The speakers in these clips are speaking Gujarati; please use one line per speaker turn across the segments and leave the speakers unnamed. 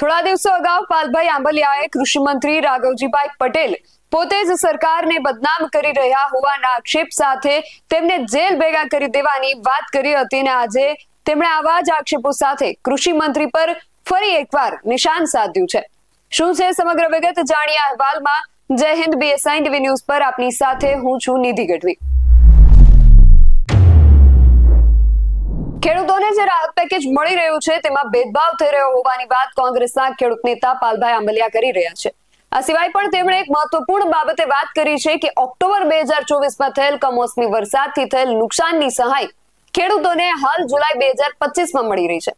થોડા દિવસો અગાઉ પાલભાઈ આંબલિયાએ કૃષિમંત્રી રાઘવજીભાઈ પટેલ પોતે જ સરકારને બદનામ કરી રહ્યા હોવાના આક્ષેપ સાથે તેમને જેલ ભેગા કરી દેવાની વાત કરી હતી અને આજે તેમણે આવા જ આક્ષેપો સાથે કૃષિ મંત્રી પર ફરી એકવાર નિશાન સાધ્યું છે. શું છે સમગ્ર વિગત? જાણીએ અહેવાલમાં. જય હિન્દ બીએસઆઈ ટીવી ન્યૂઝ પર આપની સાથે હું છું નિધિ ગઢવી. પેકેજ મળી રહ્યું છે, તેમાં ભેદભાવ થઈ રહ્યો હોવાની વાત કોંગ્રેસના ખેડૂત નેતા પાલભાઈ આંબલિયા કરી રહ્યા છે. આ સિવાય પણ તેમણે એક મહત્વપૂર્ણ બાબતે વાત કરી છે કે ઓક્ટોબર બે હજાર ચોવીસમાં થયેલ કમોસમી વરસાદથી થયેલ નુકસાનની સહાય ખેડૂતોને હાલ જુલાઈ બે હજાર પચીસમાં મળી રહી છે.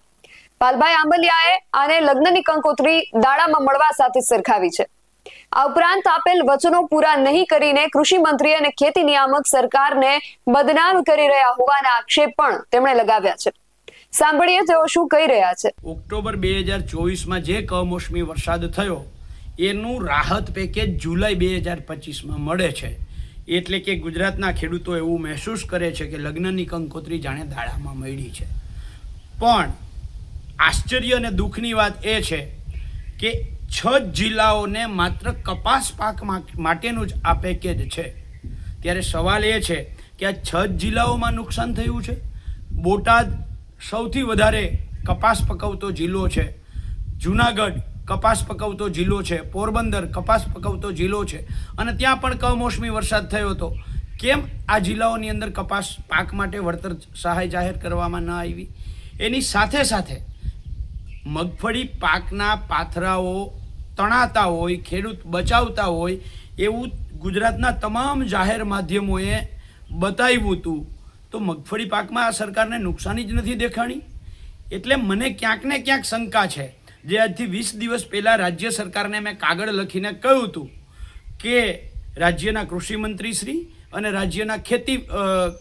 પાલભાઈ આંબલિયાએ આને લગ્નની કંકોત્રી દાડામાં મળવા સાથે સરખાવી છે. આ ઉપરાંત આપેલ વચનો પૂરા નહીં કરીને કૃષિ મંત્રી અને ખેતી નિયામક સરકારને બદનામ કરી રહ્યા હોવાના આક્ષેપ પણ તેમણે લગાવ્યા છે. સાંભળીએ તેઓ શું કહી રહ્યા છે.
ઓક્ટોબર બે હજાર ચોવીસમાં જે કમોસમી વરસાદ થયો, એનું રાહત પેકેજ જુલાઈ બે હજાર પચીસમાં મળે છે. એટલે કે ગુજરાતના ખેડૂતો એવું મહેસૂસ કરે છે કે લગ્નની કંકોત્રી જાણે દાડામાં મળી છે. પણ આશ્ચર્ય અને દુઃખની વાત એ છે કે છ જિલ્લાઓને માત્ર કપાસ પાક માટેનું જ આ પેકેજ છે. ત્યારે સવાલ એ છે કે આ છ જિલ્લાઓમાં નુકસાન થયું છે? બોટાદ સૌથી વધારે કપાસ પકવતો જિલ્લો છે. જુનાગઢ કપાસ પકવતો જિલ્લો છે. પોરબંદર કપાસ પકવતો જિલ્લો છે. અને ત્યાં પણ કમોસમી વરસાદ થયો હતો. કેમ આ જિલ્લાઓની અંદર કપાસ પાક માટે વળતર સહાય જાહેર કરવામાં ન આવી? એની સાથે સાથે મગફળી પાકના પાથરાઓ તણાતા હોય, ખેડૂત બચાવતા હોય એવું ગુજરાતના તમામ જાહેર માધ્યમોએ બતાવ્યું હતું. તો મગફળી પાકમાં આ સરકારને નુકસાની જ નથી દેખાણી? એટલે મને ક્યાંક ને ક્યાંક શંકા છે. જે આજથી વીસ દિવસ પહેલાં રાજ્ય સરકારને મેં કાગળ લખીને કહ્યું હતું કે રાજ્યના કૃષિમંત્રી શ્રી અને રાજ્યના ખેતી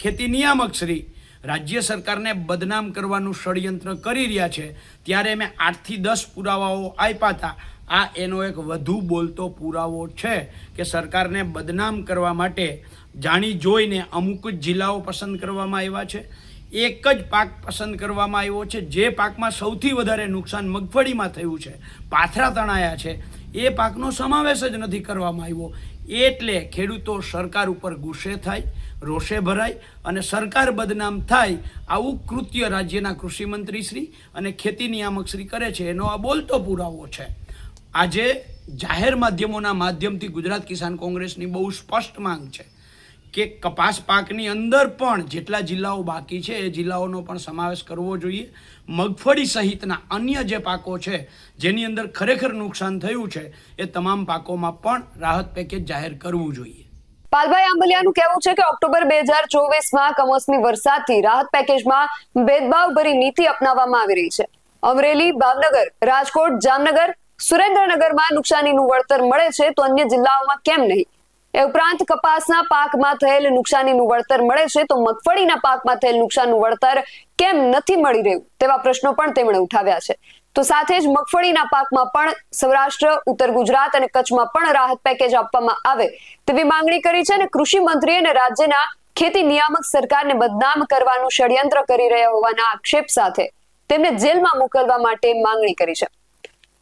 ખેતી નિયામક શ્રી રાજ્ય સરકારને બદનામ કરવાનું ષડયંત્ર કરી રહ્યા છે. ત્યારે મેં આઠથી દસ પુરાવાઓ આપ્યા હતા. આ એનો એક વધુ બોલતો પુરાવો છે કે સરકારને બદનામ કરવા માટે જાણી જોઈને અમુક જ જિલ્લાઓ પસંદ કરવામાં આવ્યા છે. એક જ પાક પસંદ કરવામાં આવ્યો છે. જે પાકમાં સૌથી વધારે નુકસાન મગફળીમાં થયું છે. પાથરા તણાયા છે. એ પાકનો સમાવેશ જ નથી કરવામાં આવ્યો. એટલે ખેડૂતો સરકાર ઉપર ગુસ્સે થાય, રોષે ભરાય અને સરકાર બદનામ થાય આવું કૃત્ય રાજ્યના કૃષિમંત્રી શ્રી અને ખેતી નિયામક શ્રી કરે છે. એનો આ બોલતો પુરાવો છે. આજે જાહેર માધ્યમોના માધ્યમથી ગુજરાત કિસાન કોંગ્રેસની બહુ સ્પષ્ટ માંગ છે કે કપાસ પાકની અંદર પણ જેટલા જિલ્લાઓ બાકી છે, એ જિલ્લાઓનો પણ સમાવેશ કરવો જોઈએ. મગફળી સહિતના અન્ય જે પાકો છે, જેની અંદર ખરેખર નુકસાન થયું છે, એ તમામ પાકોમાં પણ રાહત પેકેજ જાહેર કરવું જોઈએ.
પાલભાઈ આંબલિયાનું કહેવું છે કે ઓક્ટોબર બે હજાર ચોવીસમાં કમોસમી વરસાદથી રાહત પેકેજમાં ભેદભાવ ભરી નીતિ અપનાવવામાં આવી રહી છે. અમરેલી, ભાવનગર, રાજકોટ, જામનગર સુરેન્દ્રનગરમાં નુકસાનીનું વળતર મળે છે તો અન્ય જિલ્લાઓમાં કેમ નહીં? એ ઉપરાંત કપાસના પાકમાં થયેલ નુકસાનીનું વળતર મળે છે તો મગફળીના પાકમાં થયેલ નુકસાનનું વળતર કેમ નથી મળી રહ્યું? તેવા પ્રશ્નો પણ તેમણે ઉઠાવ્યા છે. તો સાથે જ મગફળીના પાકમાં પણ સૌરાષ્ટ્ર, ઉત્તર ગુજરાત અને કચ્છમાં પણ રાહત પેકેજ આપવામાં આવે તેવી માંગણી કરી છે અને કૃષિ મંત્રી અને રાજ્યના ખેતી નિયામક સરકારને બદનામ કરવાનું ષડયંત્ર કરી રહ્યા હોવાના આક્ષેપ સાથે તેમને જેલમાં મોકલવા માટે માંગણી કરી છે.